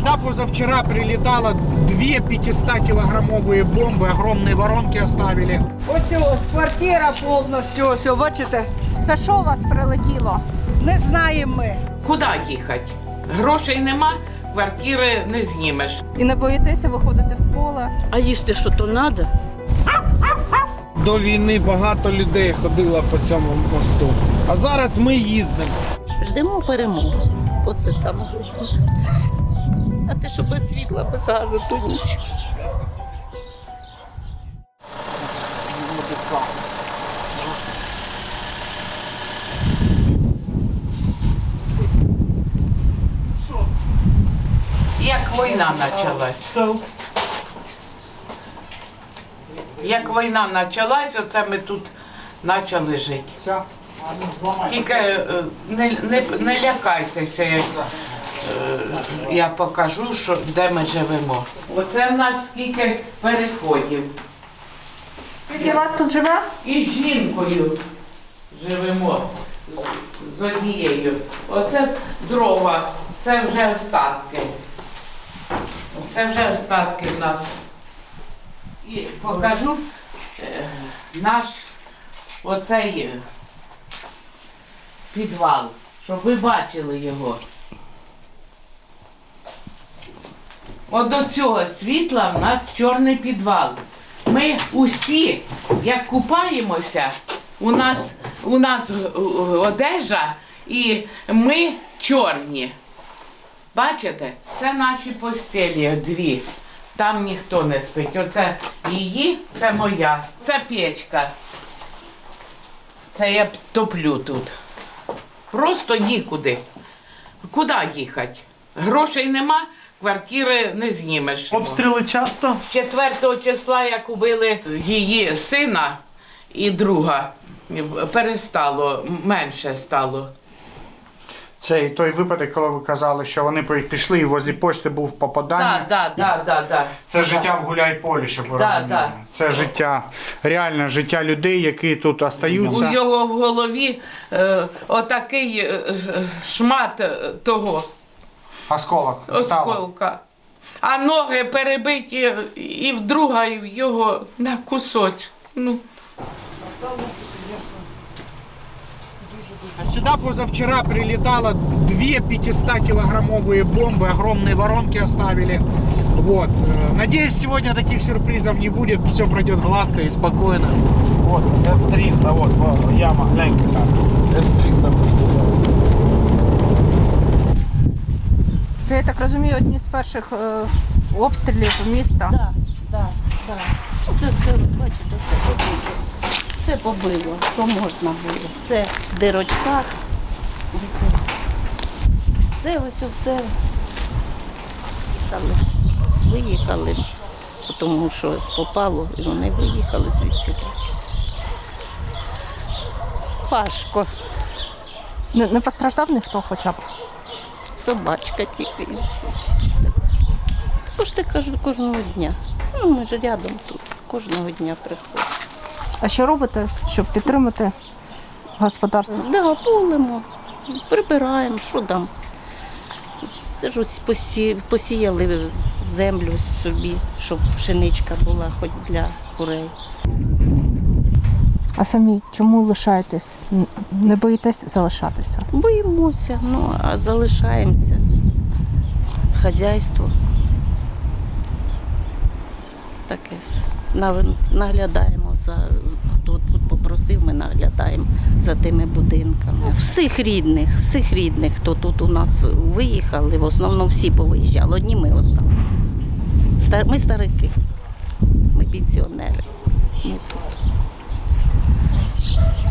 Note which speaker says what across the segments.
Speaker 1: сюда позавчера прилетало две 500-килограммовые бомбы, огромные воронки оставили.
Speaker 2: Ось ось квартира повністю, ось, о, бачите?
Speaker 3: Це що у вас прилетіло?
Speaker 2: Не знаємо ми.
Speaker 4: Куди їхати? Грошей нема, квартири не знімеш.
Speaker 3: І не боїтеся виходити в поле?
Speaker 5: А їсти що то треба?
Speaker 1: До війни багато людей ходило по цьому мосту. А зараз ми їздимо.
Speaker 5: Ждемо перемоги. Оце саме головне. А те, що без світла, без газу, то ніч.
Speaker 4: Як війна почалась? Як війна почалась, оце ми тут почали жити. Тільки е, не, не, не лякайтеся, як я покажу, що, де ми живемо. Оце в нас скільки переходів.
Speaker 3: Скільки вас тут живе?
Speaker 4: І з жінкою живемо з, з однією. Оце дрова, це вже остатки. Це вже остатки в нас. І покажу е, наш оцей е, підвал, щоб ви бачили його. От до цього світла в нас чорний підвал. Ми усі, як купаємося, у нас, у нас е, е, одежа і ми чорні. Бачите? Це наші постелі дві. Там ніхто не спить. Оце її, це моя, це печка. Це я топлю тут. Просто нікуди. Куди їхати? Грошей нема, квартири не знімеш.
Speaker 6: Обстріли часто.
Speaker 4: 4 числа, як убили її сина і друга, перестало, менше стало.
Speaker 7: Це і той випадок, коли ви казали, що вони пішли і возле почти був попадання.
Speaker 4: Так, так, так, так.
Speaker 7: Це життя в гуляй-полі, щоб ви
Speaker 4: Да,
Speaker 7: розуміли.
Speaker 4: да.
Speaker 7: Це життя, реальне життя людей, які тут
Speaker 4: У
Speaker 7: остаються.
Speaker 4: його в голові е, отакий е, шмат е, того
Speaker 7: Осколок. металу.
Speaker 4: осколка. А ноги перебиті і в друга, і в його на кусочок. Ну,
Speaker 1: Сюда позавчера прилетало две 500-килограммовые бомбы, огромные воронки оставили. Вот. Э, Надеюсь, сегодня таких сюрпризов не будет, все пройдет гладко и спокойно.
Speaker 6: Вот, С-300, вот, вот, яма, гляньте там. С-300.
Speaker 3: Це я так розумію, одні з перших е, обстрілів міста.
Speaker 5: Так, так, так. Оце все, ви бачите, все побило. Все побило, що можна було. Все в дирочках. Це ось все. Виїхали. Виїхали, тому що попало, і вони виїхали звідси. Важко.
Speaker 3: Не, не постраждав ніхто хоча б.
Speaker 5: Собачка тільки. Також ти кажу кожного дня. Ну, ми ж рядом тут. Кожного дня приходимо.
Speaker 3: А що робите, щоб підтримати господарство?
Speaker 5: Да, полимо, прибираємо, що там. Це ж ось посі... посіяли землю собі, щоб пшеничка була хоч для курей.
Speaker 3: А самі чому лишаєтесь? Не боїтесь залишатися?
Speaker 5: Боїмося, ну а залишаємося. Хазяйство. Таке. Наглядаємо за хто тут попросив, ми наглядаємо за тими будинками. Всіх рідних, всіх рідних, хто тут у нас виїхали, в основному всі повиїжджали, одні ми залишилися. Ми старики, ми пенсіонери. Ми тут.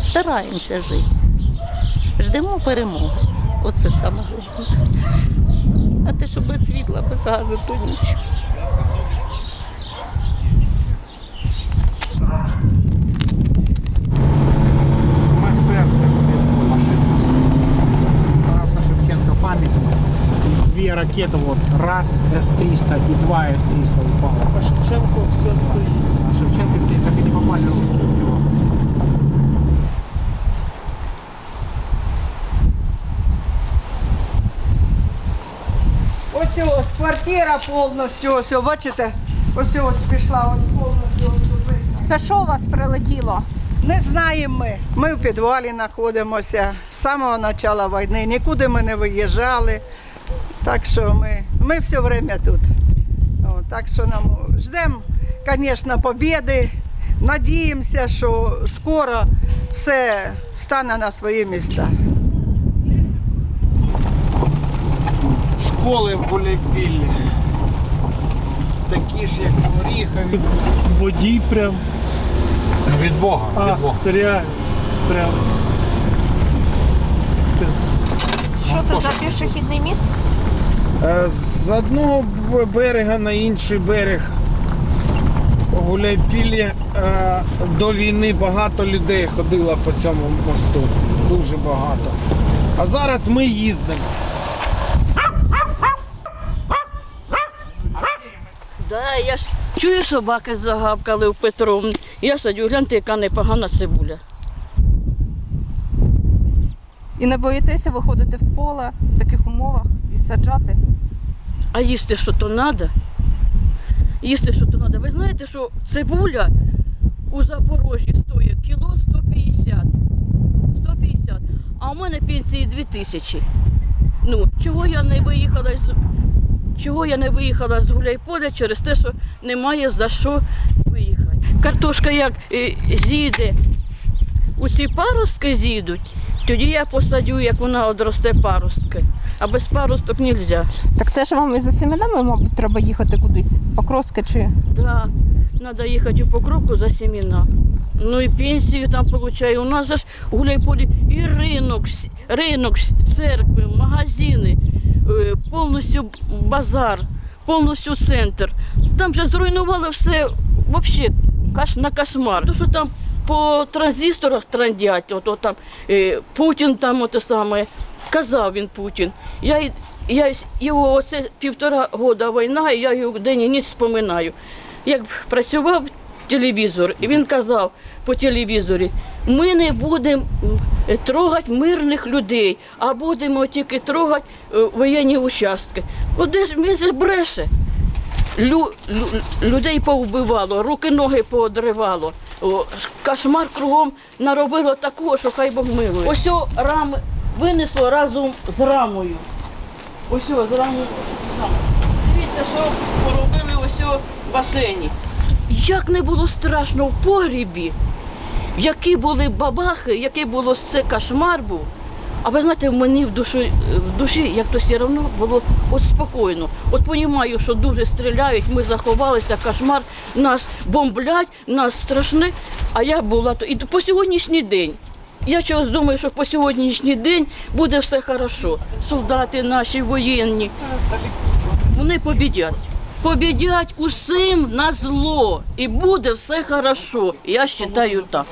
Speaker 5: Стараємося жити. Ждемо перемоги. Оце саме головне. А те, що без світла, без газу, то нічого.
Speaker 1: Саме серце буде машина. Тараса Шевченка памятник. Две ракеты, вот раз С-300 и два С-300 упало.
Speaker 6: А Шевченко все стоїть.
Speaker 1: А Шевченко здесь так и не попали в
Speaker 2: Ось ось квартира повністю, ось, бачите? Ось ось пішла, ось повністю ось видно.
Speaker 3: Це що у вас прилетіло?
Speaker 2: Не знаємо ми. Ми в підвалі знаходимося з самого початку війни. Нікуди ми не виїжджали. Так що ми, ми все время тут. О, так що нам ждемо, звісно, побіди. Надіємося, що скоро все стане на свої місця.
Speaker 6: Школи в Гуляйпіллі. Такі ж, як в Оріхові.
Speaker 8: Водій прям.
Speaker 1: Від Бога,
Speaker 8: А,
Speaker 1: від Бога.
Speaker 8: реально. Прям.
Speaker 3: Що це за пішохідний міст?
Speaker 6: Е, З одного б- берега на інший берег Гуляйпілля е, до війни багато людей ходило по цьому мосту. Дуже багато. А зараз ми їздимо.
Speaker 9: Да, я ж чую, собаки загавкали в Петровні. Я садю, гляньте, яка непогана цибуля.
Speaker 3: І не боїтеся виходити в поле в таких умовах і саджати?
Speaker 9: А їсти що то треба? Їсти що то треба. Ви знаєте, що цибуля у Запорожжі стоїть кіло 150. 150. А у мене пенсії 2000. Ну, чого я не виїхала з чого я не виїхала з Гуляйполя через те, що немає за що виїхати. Картошка як е, зійде, у ці паростки зійдуть, тоді я посадю, як вона одросте паростки. А без паросток не можна.
Speaker 3: Так це ж вам і за семенами, мабуть, треба їхати кудись. Покровське чи
Speaker 9: Да, надо їхати у Покровку за семена. Ну і пенсію там получаю. У нас ж у Гуляйполі і ринок, ринок, церкви, магазини, повністю базар, повністю центр. Там же зруйнували все взагалі на кошмар. То, що там по транзисторах трандять, от, от там е, Путін там оте саме, казав він Путін. Я, я його оце півтора года війна, і я його день і ніч споминаю. Як працював телевізор, і він казав по телевізорі, ми не будемо трогати мирних людей, а будемо тільки трогати е, воєнні участки. От де ж він же бреше. Лю, лю, людей повбивало, руки, ноги поодривало. О, кошмар кругом наробило такого, що хай Бог милує. Ось рами винесло разом з рамою. Ось з рамою. Дивіться, що поробили ось в басейні. Як не було страшно в погрібі, які були бабахи, який було це кошмар був. А ви знаєте, в мені в душі, в душі як то все одно було от спокійно. От розумію, що дуже стріляють, ми заховалися, кошмар, нас бомблять, нас страшне. А я була то і по сьогоднішній день. Я чогось думаю, що по сьогоднішній день буде все хорошо. Солдати наші воєнні, вони побідять. Побідять усім на зло. І буде все хорошо. Я вважаю так.